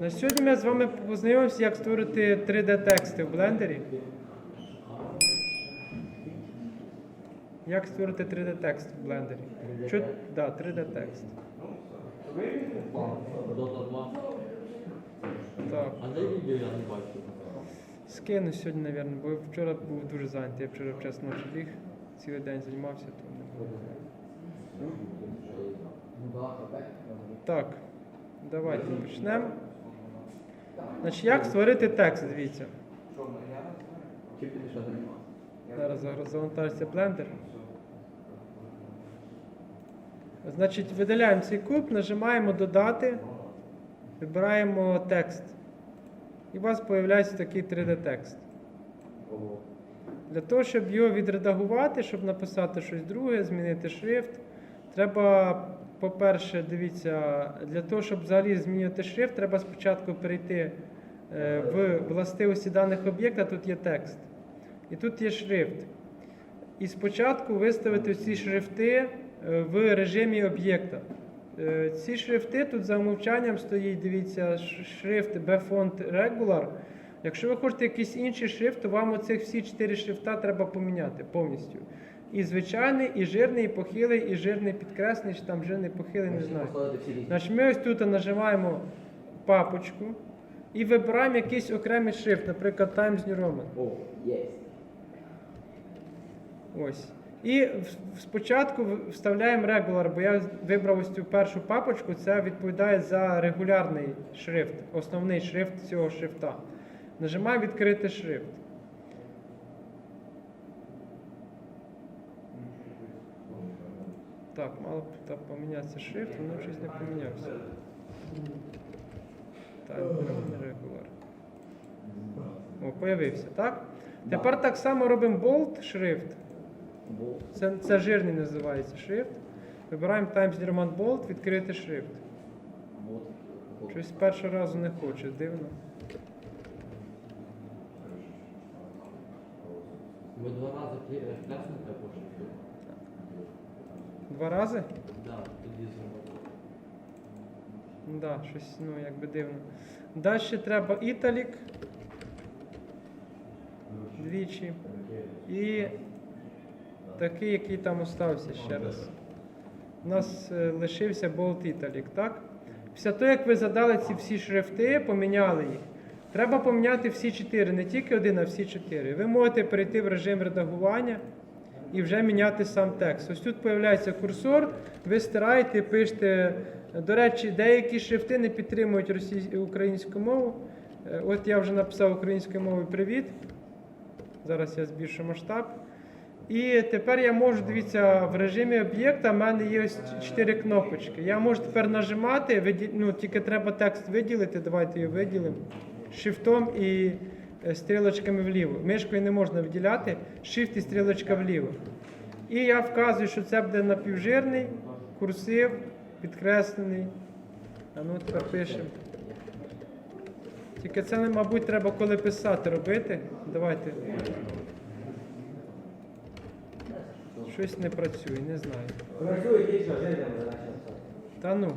На сьогодні ми з вами познайомимося, як створити 3D-тексти в блендері. Як створити 3D-текст в блендері? Що? Да, 3D-текст. Так. А де відео я не бачу? Скину сьогодні, мабуть, бо вчора був дуже зайнятий. Я вчора в час ночі ліг, цілий день займався, то не було. Так, давайте почнемо. Значить, як створити текст, дивіться. Зараз завантажиться блендер. Значить, видаляємо цей куб, нажимаємо додати, вибираємо текст. І у вас з'являється такий 3D-текст. Для того, щоб його відредагувати, щоб написати щось друге, змінити шрифт, треба, по-перше, дивіться, для того, щоб взагалі змінювати шрифт, треба спочатку перейти е, в властивості даних об'єкта, тут є текст. І тут є шрифт. І спочатку виставити ці шрифти е, в режимі об'єкта. Е, Ці шрифти тут за умовчанням стоїть, дивіться, шрифт B-Font Regular. Якщо ви хочете якийсь інший шрифт, то вам оцих всі чотири шрифта треба поміняти повністю. І звичайний, і жирний, і похилий, і жирний підкреслений, чи там жирний похилий, не знаю. Значить, ми ось тут нажимаємо папочку і вибираємо якийсь окремий шрифт, наприклад, Times New Roman. О. Ось. І спочатку вставляємо regular, бо я вибрав ось цю першу папочку, це відповідає за регулярний шрифт, основний шрифт цього шрифта. Нажимаю відкрити шрифт. Так, мало б та помінятися шрифт, воно щось не помінявся. Так, regular. О, появився, так? Тепер так само робимо bold шрифт. Це, це жирний називається шрифт. Вибираємо Times New Roman Bold, відкрити шрифт. Щось першого разу не хоче, дивно. Ми два рази клясника пошли. Два рази? Да, тоді Да, щось ну, якби дивно. Далі треба італік. Двічі. І такий, який там остався ще раз. У нас е, лишився Bold Italic, так? Після того, як ви задали ці всі шрифти, поміняли їх, треба поміняти всі чотири, не тільки один, а всі чотири. Ви можете перейти в режим редагування і вже міняти сам текст. Ось тут з'являється курсор, ви стираєте, пишете. До речі, деякі шрифти не підтримують росій... українську мову. Е, От я вже написав українською мовою привіт. Зараз я збільшу масштаб. І тепер я можу, дивіться, в режимі об'єкта в мене є ось чотири кнопочки. Я можу тепер нажимати, виді- ну, тільки треба текст виділити, давайте його виділимо. Шифтом і стрілочками вліво. Мишкою не можна виділяти, shift і стрілочка вліво. І я вказую, що це буде напівжирний, курсив, підкреслений. А ну тепер пишемо. Тільки це, мабуть, треба коли писати робити. Давайте. Щось не працює, не знаю. Працює дійсно жирним. Та ну.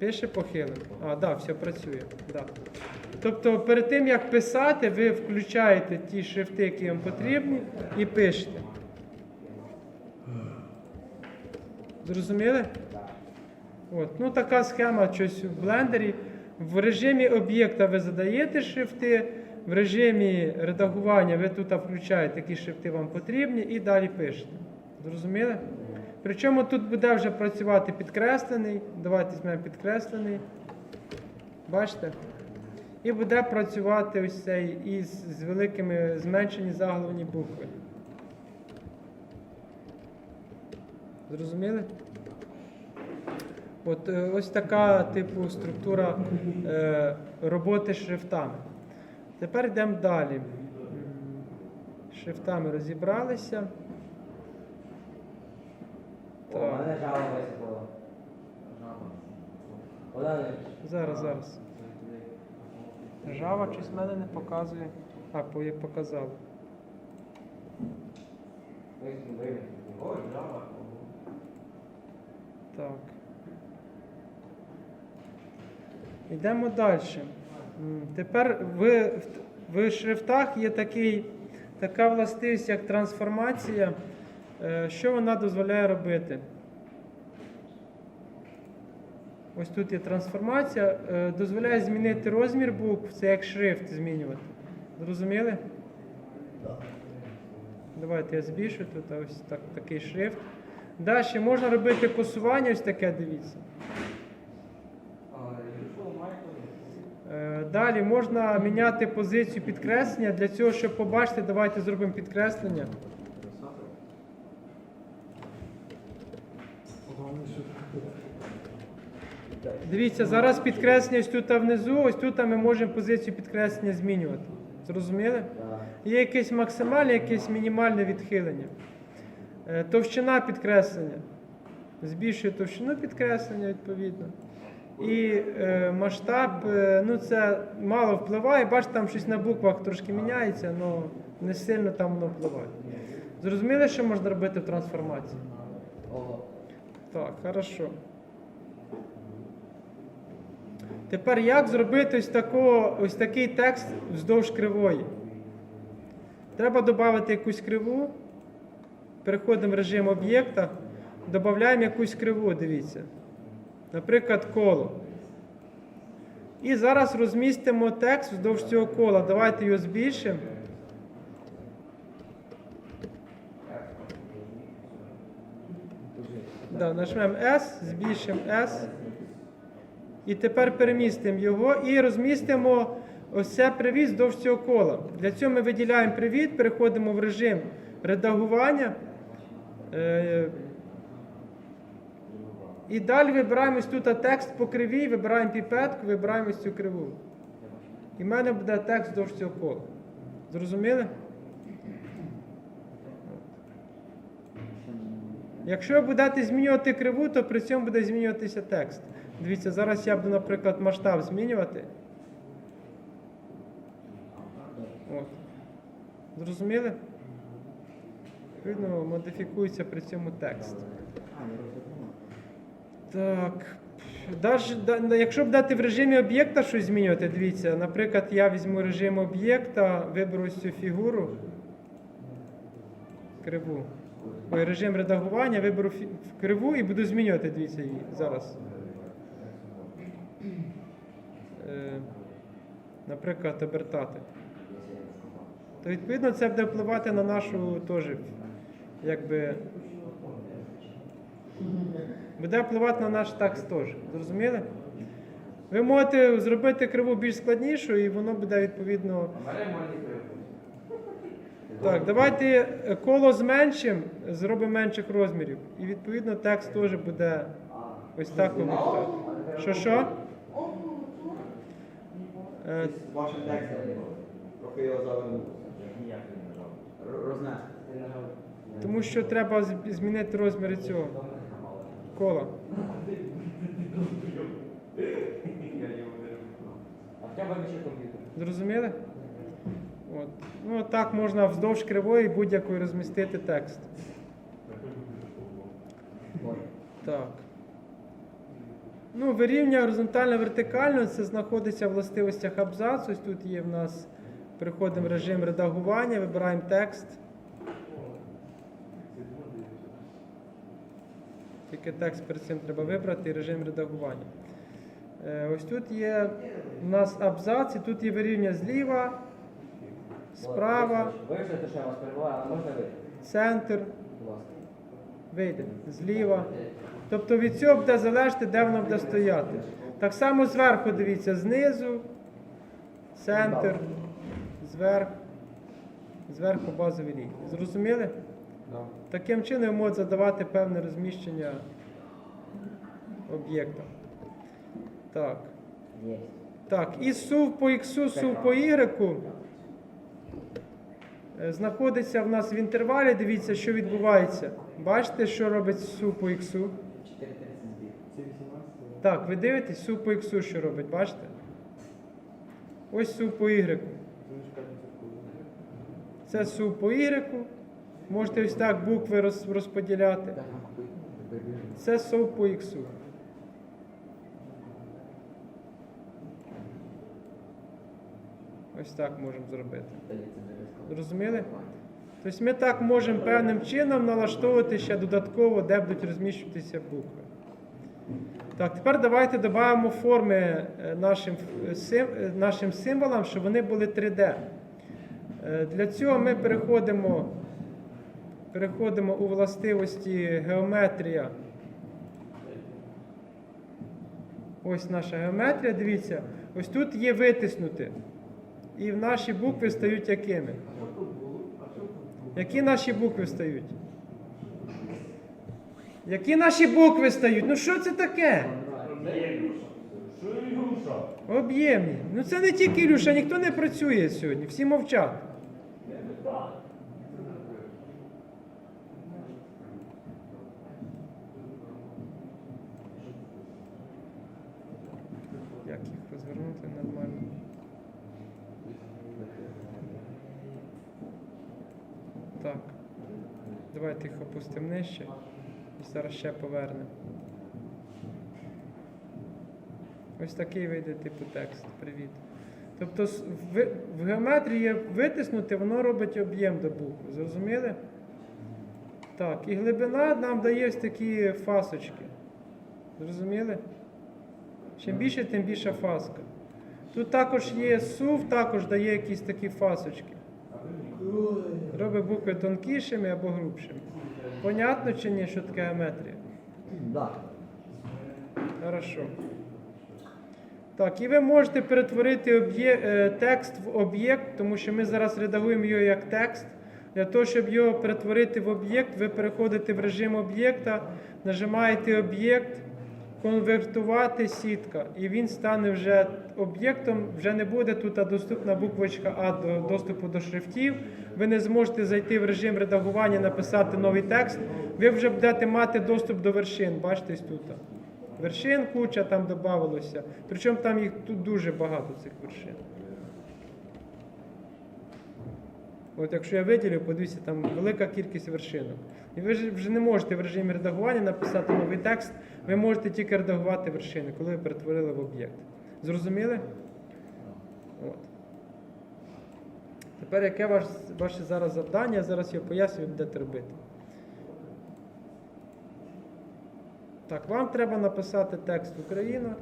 Пише похилим. А, так, да, все працює. Да. Тобто перед тим як писати, ви включаєте ті шрифти, які вам потрібні, і пишете. Зрозуміли? От. Ну, така схема щось в блендері. В режимі об'єкта ви задаєте шрифти, в режимі редагування ви тут включаєте, які шрифти вам потрібні, і далі пишете. Зрозуміли? Причому тут буде вже працювати підкреслений. Давайте візьмемо підкреслений. Бачите? І буде працювати ось цей із з великими зменшені заголовні букви. Зрозуміли? От е, ось така типу структура е, роботи з шрифтами. Тепер йдемо далі. Шрифтами розібралися. О, Так. мене жало висипало. Олег, Зараз, зараз. Жава щось в мене не показує. А, по- як показав. Так. Йдемо далі. Тепер в, в шрифтах є такий, така властивість, як трансформація. Е, Що вона дозволяє робити? Ось тут є трансформація. Е, Дозволяє змінити розмір букв, це як шрифт змінювати. Зрозуміли? Давайте я збільшу тут ось так, такий шрифт. Далі можна робити косування, ось таке, дивіться. Е, Далі можна міняти позицію підкреслення. Для цього, щоб побачити, давайте зробимо підкреслення. Дивіться, зараз підкреслення ось тут внизу, ось тут ми можемо позицію підкреслення змінювати. Зрозуміли? Є якесь максимальне, якесь мінімальне відхилення. Е, Товщина підкреслення. Збільшує товщину підкреслення, відповідно. І е, масштаб, е, ну це мало впливає. Бачите, там щось на буквах трошки міняється, але не сильно там воно впливає. Зрозуміли, що можна робити в трансформації? Так, хорошо. Тепер як зробити ось, такого, ось такий текст вздовж кривої? Треба додати якусь криву. Переходимо в режим об'єкта, додаємо якусь криву, дивіться. Наприклад, коло. І зараз розмістимо текст вздовж цього кола. Давайте його збільшимо. Да, нажмемо S, збільшимо S. І тепер перемістимо його і розмістимо ось це привід вздовж цього кола. Для цього ми виділяємо привід, переходимо в режим редагування. Е, І далі вибираємо ось тут текст по кривій, вибираємо піпетку, вибираємо цю криву. І в мене буде текст вздовж цього кола. Зрозуміли? Якщо ви будете змінювати криву, то при цьому буде змінюватися текст. Дивіться, зараз я буду, наприклад, масштаб змінювати. От. Зрозуміли? Відповідно, модифікується при цьому текст. Так. Даже, да, якщо будете в режимі об'єкта щось змінювати, дивіться, наприклад, я візьму режим об'єкта, виберу цю фігуру. Криву. Режим редагування, виберу фі- криву і буду змінювати, дивіться, її зараз. Е, наприклад, обертати. То відповідно це буде впливати на нашу теж, якби. Буде впливати на наш текст теж. Зрозуміли? Ви можете зробити криву більш складнішу, і воно буде відповідно. Так, давайте коло зменшимо, зробимо менших розмірів. І відповідно текст теж буде ось так виглядати. Що що? Е, вашим текстом трохи його завернути. Рознести. Тому що треба змінити розміри цього кола. А в тебе ще комп'ютер. Зрозуміли? Ну, так можна вздовж кривої будь-якої розмістити текст. Так. Ну, вирівнює горизонтально вертикально, це знаходиться в властивостях абзацу. Ось тут є в нас. Переходимо в режим редагування, вибираємо текст. Тільки текст перед цим треба вибрати режим редагування. Е, Ось тут є у нас абзац, і тут є вирівнює зліва, справа, Вийшли, то що я вас перебуваю, але можна вийти? центр, Будь ласка. вийде, зліва. Тобто від цього буде залежати, де воно буде стояти. Так само зверху дивіться, знизу, центр, зверху, зверху базові лінії. Зрозуміли? Таким чином ви можете задавати певне розміщення об'єкта. Так. Є. Так, і сув по X, сув по е, знаходиться в нас в інтервалі. Дивіться, що відбувається. Бачите, що робить сув по X? Так, ви дивитесь, сув по X, що робить, бачите? Ось сув по Y. Це сув по Y. Можете ось так букви розподіляти. Це сов по іксу. Ось так можемо зробити. Зрозуміли? Тобто ми так можемо певним чином налаштовувати ще додатково, де будуть розміщуватися букви. Так, тепер давайте додамо форми е, нашим, е, сим, е, нашим символам, щоб вони були 3D. Е, Для цього ми переходимо, переходимо у властивості геометрія. Ось наша геометрія, дивіться, ось тут є витиснути. І наші букви стають якими? Які наші букви стають? Які наші букви стають? Ну що це таке? Об'ємні. Ну це не тільки Ілюша, ніхто не працює сьогодні, всі мовчать. Як їх розвернути нормально? Так. Давайте їх опустимо нижче і зараз ще повернемо. Ось такий вийде типу текст. Привіт. Тобто в, геометрії витиснути, воно робить об'єм до букви. Зрозуміли? Так, і глибина нам дає ось такі фасочки. Зрозуміли? Чим більше, тим більша фаска. Тут також є сув, також дає якісь такі фасочки. Робить букви тонкішими або грубшими. Понятно чи ні, що таке геометрія? Да. Хорошо. Так, і ви можете перетворити е, текст в об'єкт, тому що ми зараз редагуємо його як текст. Для того, щоб його перетворити в об'єкт, ви переходите в режим об'єкта, нажимаєте об'єкт, конвертувати сітка, і він стане вже об'єктом, вже не буде тут доступна буквочка А до доступу до шрифтів. Ви не зможете зайти в режим редагування, написати новий текст. Ви вже будете мати доступ до вершин. Бачите тут. Вершин куча там додавалося. Причому там їх тут дуже багато цих вершин. От якщо я виділю, подивіться, там велика кількість вершинок. І ви вже не можете в режимі редагування написати новий текст, ви можете тільки редагувати вершини, коли ви перетворили в об'єкт. Зрозуміли? От. Тепер яке ваш, ваше зараз завдання? Зараз я поясню, як будете робити. Так, вам треба написати текст Україна.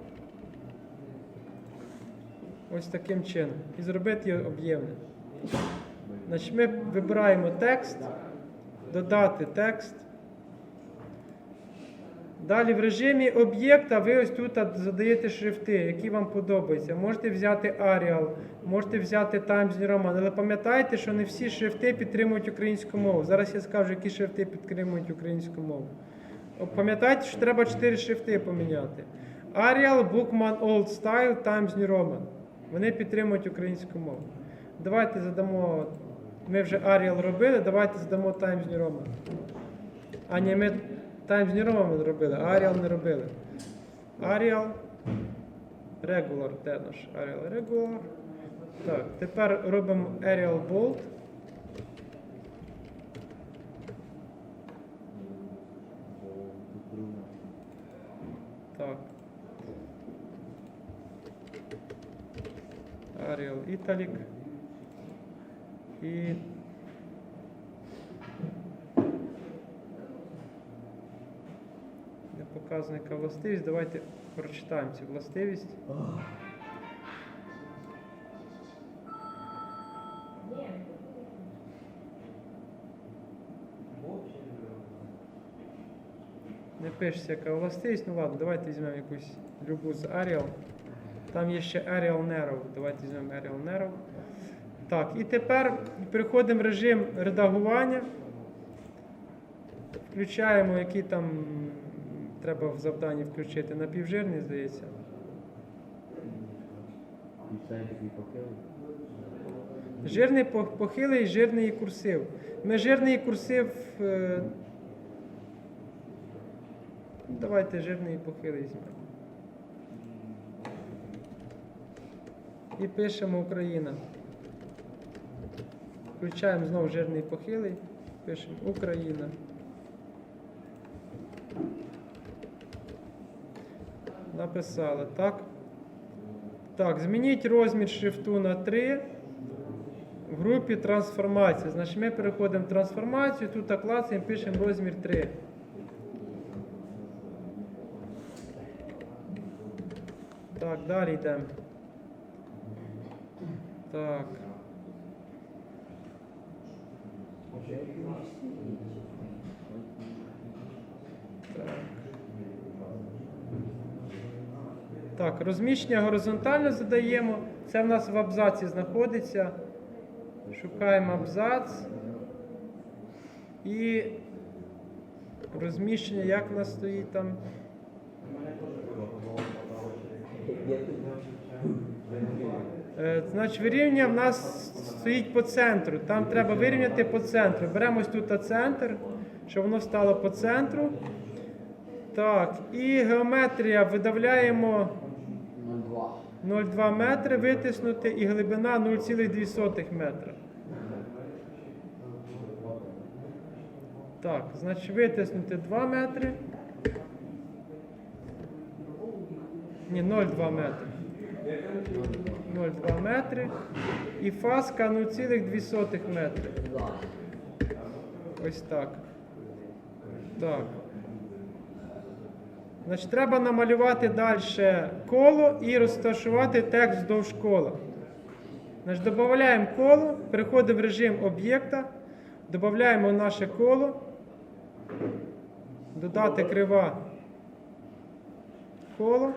Ось таким чином. І зробити його об'ємним. Значить, ми вибираємо текст, додати текст. Далі в режимі об'єкта ви ось тут задаєте шрифти, які вам подобаються. Можете взяти Arial, можете взяти Times New Roman, але пам'ятайте, що не всі шрифти підтримують українську мову. Зараз я скажу, які шрифти підтримують українську мову. Пам'ятайте, що треба 4 шрифти поміняти. Arial, Bookman, Old Style, Times New Roman. Вони підтримують українську мову. Давайте задамо. Ми вже Arial робили, давайте задамо Times New Roman. А ні, ми Times New Roman робили, а Arial не робили. Arial Regular, де наш Arial Regular? Так, тепер робимо Arial Bold. Так. Arial Italic. І не показана властивість. Давайте прочитаємо цю властивість. Не пишеться яка властивість, ну ладно, давайте візьмемо якусь любу з Arial. Там є ще Arial Narrow. Давайте візьмемо Arial Narrow. Так, і тепер переходимо в режим редагування. Включаємо, які там треба в завданні включити. Напівжирний, здається. Жирний похилий, жирний курсив. Ми жирний курсив. е, Давайте жирний і похилий візьмемо. І пишемо Україна. Включаємо знову жирний похилий. Пишемо Україна. Написали, так? Так, змініть розмір шрифту на 3 в групі трансформація. Значить, ми переходимо в трансформацію, тут клацаємо, пишемо розмір 3. Так, далі йдемо. Так. Так. Розміщення горизонтально задаємо. Це в нас в абзаці знаходиться. Шукаємо абзац. І розміщення, як в нас стоїть там. Е, Значить, вирівняння в нас стоїть по центру. Там треба вирівняти по центру. Беремо ось тут центр, щоб воно стало по центру. Так, і геометрія видавляємо 0,2. 0,2 метри витиснути і глибина 0,2 метра. Так, значить витиснути 2 метри. Ні, 0,2 метри. 0,2 метри. І фаска 0,2 метри. Ось так. Так. Значить, треба намалювати далі коло і розташувати текст вздовж кола. Значить, додаємо коло, переходимо в режим об'єкта, додаємо наше коло, додати крива коло.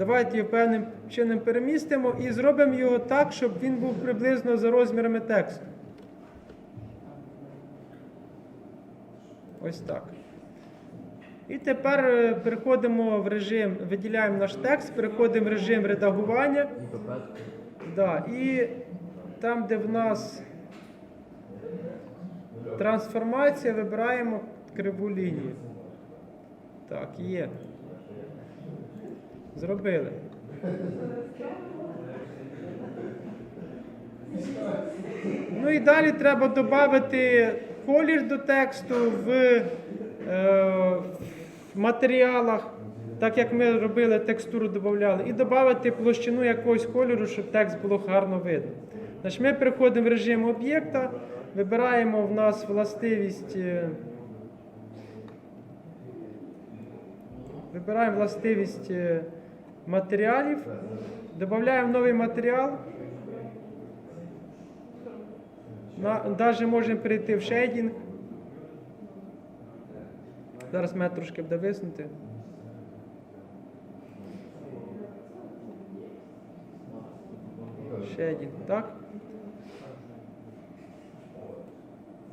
Давайте його певним чином перемістимо і зробимо його так, щоб він був приблизно за розмірами тексту. Ось так. І тепер е, переходимо в режим, виділяємо наш текст, переходимо в режим редагування. Да, і там, де в нас трансформація, вибираємо криву лінію. Так, є. Зробили. Ну і далі треба додати колір до тексту в, е, в матеріалах, так як ми робили, текстуру додавали, і додати площину якогось кольору, щоб текст було гарно видно. Значить, ми переходимо в режим об'єкта, вибираємо в нас властивість. е, Вибираємо властивість е, матеріалів, додаємо новий матеріал. Навіть можемо перейти в шейдінг. Зараз мене трошки буде виснути. Шейдінг, так?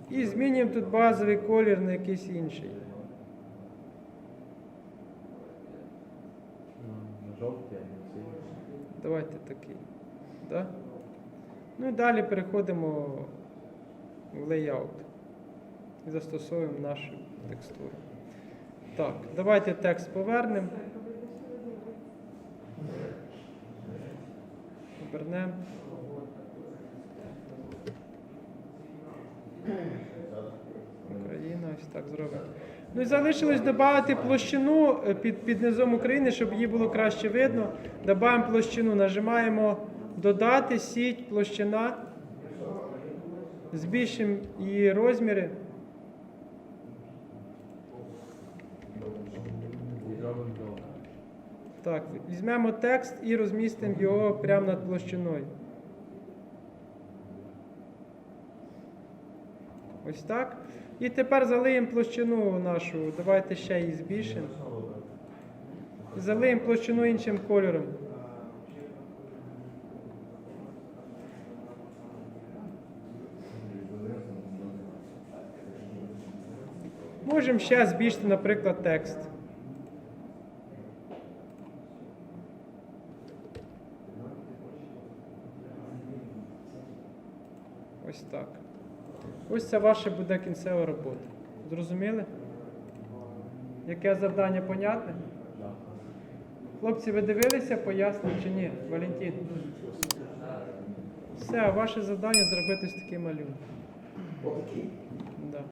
І змінюємо тут базовий колір на якийсь інший. Жовтий, а не синій. Давайте такий. Да? Ну і далі переходимо в layout і застосовуємо нашу текстуру. Так, давайте текст повернемо. Обернемо. Україна, ось так зробимо. Ну і залишилось додати площину е, під, під низом України, щоб її було краще видно. Добавимо площину, нажимаємо додати, сіть, площина. Збільшимо її розміри. Так, візьмемо текст і розмістимо його прямо над площиною. Ось так. І тепер залиємо площину нашу. Давайте ще її збільшимо. Залиємо площину іншим кольором. Можемо ще збільшити, наприклад, текст. Ось так. Ось це ваша буде кінцева робота. Зрозуміли? Яке завдання понятне? Хлопці, ви дивилися, пояснив чи ні? Валентин. Все, ваше завдання зробити з таким малюнком.